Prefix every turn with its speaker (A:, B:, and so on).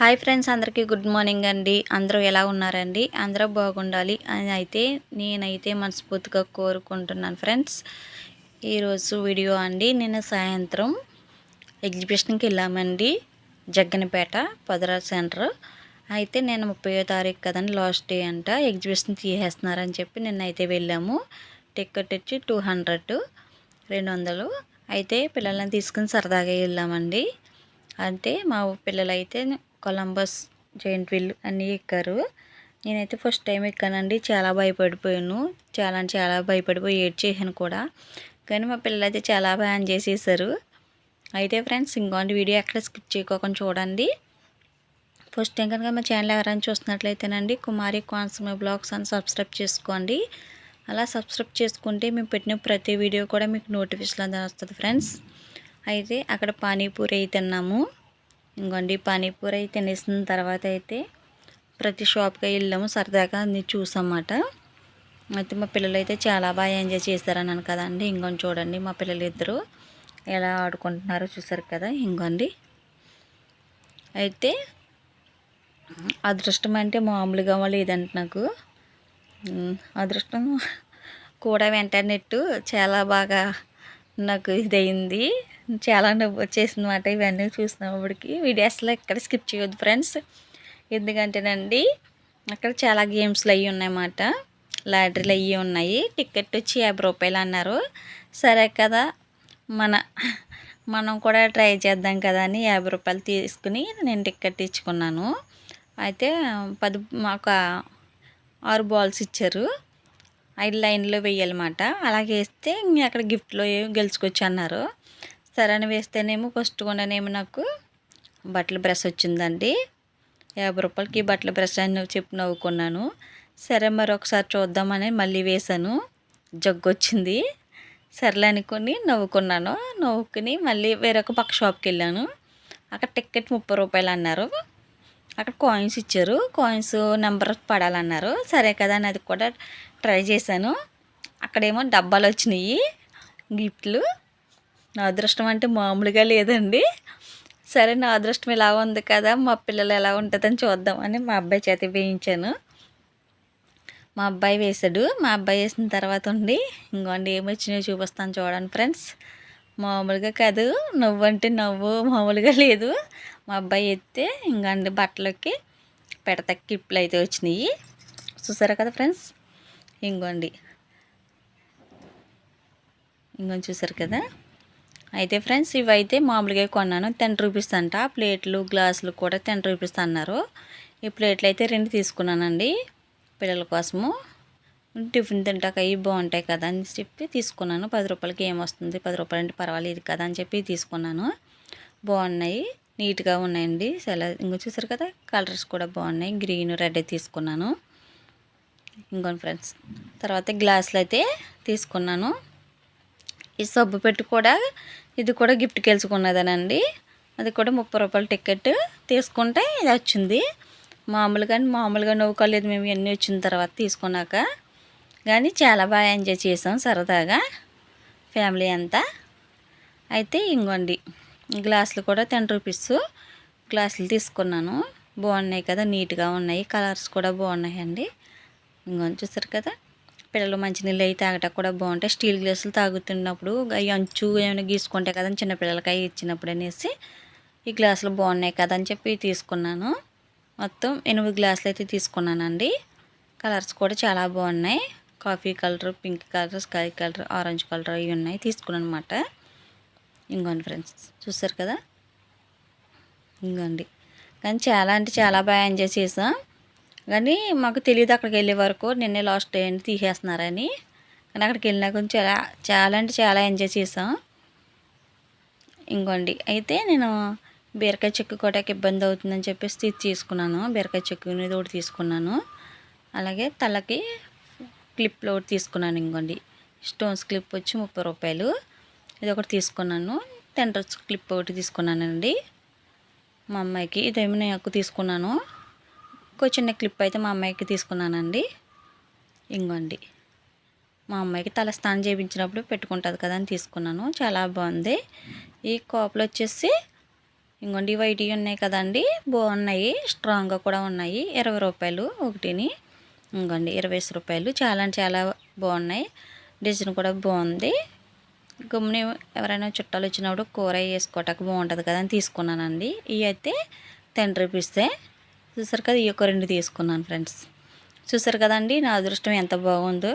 A: Hi friends అందరికీ good morning అండి. అందరూ ఎలా ఉన్నారండి? అందరూ బాగుండాలి అని అయితే నేనైతే మనస్ఫూర్తిగా కోరుకుంటున్నాను ఫ్రెండ్స్. ఈరోజు వీడియో అండి నిన్న సాయంత్రం ఎగ్జిబిషన్కి వెళ్ళామండి జగ్గనపేట పదరా సెంటర్. అయితే నేను ముప్పై తారీఖు కదండి లాస్ట్ డే అంట ఎగ్జిబిషన్ తీసేస్తున్నారని చెప్పి నిన్నైతే వెళ్ళాము. టికెట్ వచ్చి టూ హండ్రెడ్ రెండు వందలు. అయితే పిల్లల్ని తీసుకుని సరదాగా వెళ్ళామండి. అంటే మా పిల్లలైతే కొలంబస్ జైంట్ వీల్ అన్నీ ఎక్కారు. నేనైతే ఫస్ట్ టైం ఎక్కానండి. చాలా భయపడిపోయాను. చాలా చాలా భయపడిపోయి ఏడ్చేసాను కూడా. కానీ మా పిల్లలు అయితే చాలా బాగా ఎంజాయ్ చేశారు అయితే ఫ్రెండ్స్ ఇంకోటి వీడియో ఎక్కడ స్కిప్ చేయకోకుండా చూడండి. ఫస్ట్ టైం కనుక మా ఛానల్ ఎవరైనా చూస్తున్నట్లయితేనండి కుమారి కాన్సమ బ్లాగ్స్ అని సబ్స్క్రైబ్ చేసుకోండి. అలా సబ్స్క్రైబ్ చేసుకుంటే మేము పెట్టిన ప్రతి వీడియో కూడా మీకు నోటిఫికేషన్ అందరూ వస్తుంది ఫ్రెండ్స్. అయితే అక్కడ పానీపూరి అయితే తిన్నాము. ఇంకోండి పానీపూరి అయితే తినేసిన తర్వాత అయితే ప్రతి షాప్కి వెళ్ళాము. సరదాగా అన్ని చూసామాట అయితే మా పిల్లలు అయితే చాలా బాగా ఎంజాయ్ చేస్తారన్నాను కదండి ఇంకొని చూడండి మా పిల్లలు ఇద్దరు ఎలా ఆడుకుంటున్నారో చూసారు కదా ఇంకోండి అయితే అదృష్టం అంటే మామూలుగా లేదంటే నాకు. అదృష్టం కూడా వెంటనేట్టు చాలా బాగా నాకు ఇదైంది చాలా నవ్వు వచ్చేసింది అనమాట ఇవన్నీ చూసినప్పటికి వీడియోస్లో ఎక్కడ స్కిప్ చేయొద్దు ఫ్రెండ్స్. ఎందుకంటేనండి అక్కడ చాలా గేమ్స్లు అవి ఉన్నాయన్నమాట లాటరీలు అవి ఉన్నాయి. టికెట్ వచ్చి యాభై రూపాయలు అన్నారు. సరే కదా మన మనం కూడా ట్రై చేద్దాం కదా అని యాభై రూపాయలు తీసుకుని నేను టికెట్ ఇచ్చుకున్నాను అయితే పది ఒక ఆరు బాల్స్ ఇచ్చారు. ఐదు లైన్లో వేయాలన్నమాట అలాగే వేస్తే అక్కడ గిఫ్ట్లో గెలుచుకోవచ్చు అన్నారు. సరే అని వేస్తేనేమో ఫస్ట్ కూడానేమో నాకు బట్టల బ్రష్ వచ్చిందండి. యాభై రూపాయలకి బట్టల బ్రష్ అని చెప్పి నవ్వుకున్నాను సరే మరి ఒకసారి చూద్దామని మళ్ళీ వేసాను జగ్గు వచ్చింది. సర్లే అనుకొని నవ్వుకున్నాను నవ్వుకుని మళ్ళీ వేరొక పక్క షాప్కి వెళ్ళాను. అక్కడ టికెట్ ముప్పై రూపాయలు అన్నారు. అక్కడ కాయిన్స్ ఇచ్చారు. కాయిన్స్ నెంబర్ పడాలన్నారు. సరే కదా అని అది కూడా ట్రై చేశాను. అక్కడేమో డబ్బాలు వచ్చినాయి. గిఫ్ట్లు. నా అదృష్టం అంటే మామూలుగా లేదండి. సరే నా అదృష్టం ఇలా ఉంది కదా మా పిల్లలు ఎలా ఉంటుందని చూద్దామని మా అబ్బాయి చేతి వేయించాను. మా అబ్బాయి వేసాడు మా అబ్బాయి వేసిన తర్వాత ఉండి ఇంకోండి ఏమొచ్చినాయో చూపిస్తాను చూడండి ఫ్రెండ్స్. మామూలుగా కాదు నవ్వు అంటే నవ్వు మామూలుగా లేదు. మా అబ్బాయి ఎత్తే ఇంకండి బట్టలకి పెడత కిప్పులు అయితే వచ్చినాయి. చూసారా కదా ఫ్రెండ్స్? ఇంకోండి ఇంకొని చూసారు కదా? అయితే ఫ్రెండ్స్ ఇవైతే మామూలుగా కొన్నాను. టెన్ రూపీస్ అంట. ప్లేట్లు గ్లాసులు కూడా టెన్ రూపీస్ అన్నారు. ఈ ప్లేట్లు అయితే రెండు తీసుకున్నానండి పిల్లల కోసము. టిఫిన్ తింటాక అవి బాగుంటాయి కదా అని చెప్పి తీసుకున్నాను. పది రూపాయలకి ఏమొస్తుంది? పది రూపాయలు అంటే పర్వాలేదు కదా అని చెప్పి తీసుకున్నాను. బాగున్నాయి. నీట్గా ఉన్నాయండి. చాలా ఇంకో చూసారు కదా కలర్స్ కూడా బాగున్నాయి. గ్రీన్ రెడ్ తీసుకున్నాను. ఇంకోటి ఫ్రెండ్స్. తర్వాత గ్లాసులు అయితే తీసుకున్నాను. ఈ సబ్బు పెట్టి కూడా ఇది కూడా గిఫ్ట్కి గెలుచుకున్నదనండి అది కూడా ముప్పై రూపాయల టికెట్ తీసుకుంటే ఇది వచ్చింది. మామూలుగా మామూలుగా నవ్వుకోలేదు మేము ఇవన్నీ వచ్చిన తర్వాత తీసుకున్నాక. కానీ చాలా బాగా ఎంజాయ్ చేసాం సరదాగా ఫ్యామిలీ అంతా. అయితే ఇంకోండి గ్లాసులు కూడా టెన్ రూపీస్ గ్లాసులు తీసుకున్నాను. బాగున్నాయి కదా నీట్గా ఉన్నాయి కలర్స్ కూడా బాగున్నాయండి. ఇంకొని చూసారు కదా? పిల్లలు మంచినీళ్ళు అవి తాగటం కూడా బాగుంటాయి. స్టీల్ గ్లాసులు తాగుతున్నప్పుడు అవి అంచు ఏమైనా గీసుకుంటాయి కదా చిన్నపిల్లలకి అవి ఇచ్చినప్పుడు అనేసి ఈ గ్లాసులు బాగున్నాయి కదా అని చెప్పి తీసుకున్నాను. మొత్తం ఎనిమిది గ్లాసులు అయితే తీసుకున్నానండి. కలర్స్ కూడా చాలా బాగున్నాయి. Coffee colour pink colour sky colour orange colour అవి ఉన్నాయి తీసుకున్నాను అనమాట ఇంకోండి ఫ్రెండ్స్ చూసారు కదా? ఇంకోండి కానీ చాలా అంటే చాలా బాగా ఎంజాయ్ చేసాం. కానీ మాకు తెలియదు అక్కడికి వెళ్ళే వరకు. నిన్నే లాస్ట్ డే అని తీసేస్తున్నారని. కానీ అక్కడికి వెళ్ళినాక చాలా చాలా అంటే చాలా ఎంజాయ్ చేసాం ఇంకోండి. అయితే నేను బీరకాయ చెక్కు కూడా ఇబ్బంది అవుతుందని చెప్పేసి తీసి తీసుకున్నాను. బీరకాయ చెక్కు అనేది ఒకటి తీసుకున్నాను. అలాగే తలకి క్లిప్లో ఒకటి తీసుకున్నాను ఇంకోండి. స్టోన్స్ క్లిప్ వచ్చి ముప్పై రూపాయలు. ఇది ఒకటి తీసుకున్నాను. టెండర్స్ క్లిప్ ఒకటి తీసుకున్నానండి. మా అమ్మాయికి ఇదేమో నేను తీసుకున్నాను. ఇంకో చిన్న క్లిప్ అయితే మా అమ్మాయికి తీసుకున్నానండి. ఇంగోండి. మా అమ్మాయికి తల స్నానం చేయించినప్పుడు పెట్టుకుంటుంది కదా అని తీసుకున్నాను. చాలా బాగుంది. ఈ కోపలు వచ్చేసి ఇంకోండి వైట్ ఉన్నాయి కదండి. బాగున్నాయి. స్ట్రాంగ్గా కూడా ఉన్నాయి. ఇరవై రూపాయలు ఒకటిని. ఇంకోండి ఇరవై రూపాయలు. చాలా అంటే చాలా బాగున్నాయి. డిజైన్ కూడా బాగుంది. గమ్ముని ఎవరైనా చుట్టాలు వచ్చినప్పుడు కూర వేసుకోవటానికి బాగుంటుంది కదా అని తీసుకున్నానండి. ఇవి అయితే టెన్ రూపీసే. చూసారు కదా ఈ యొక్క రెండు తీసుకున్నాను ఫ్రెండ్స్. చూసారు కదండి నా అదృష్టం ఎంత బాగుందో.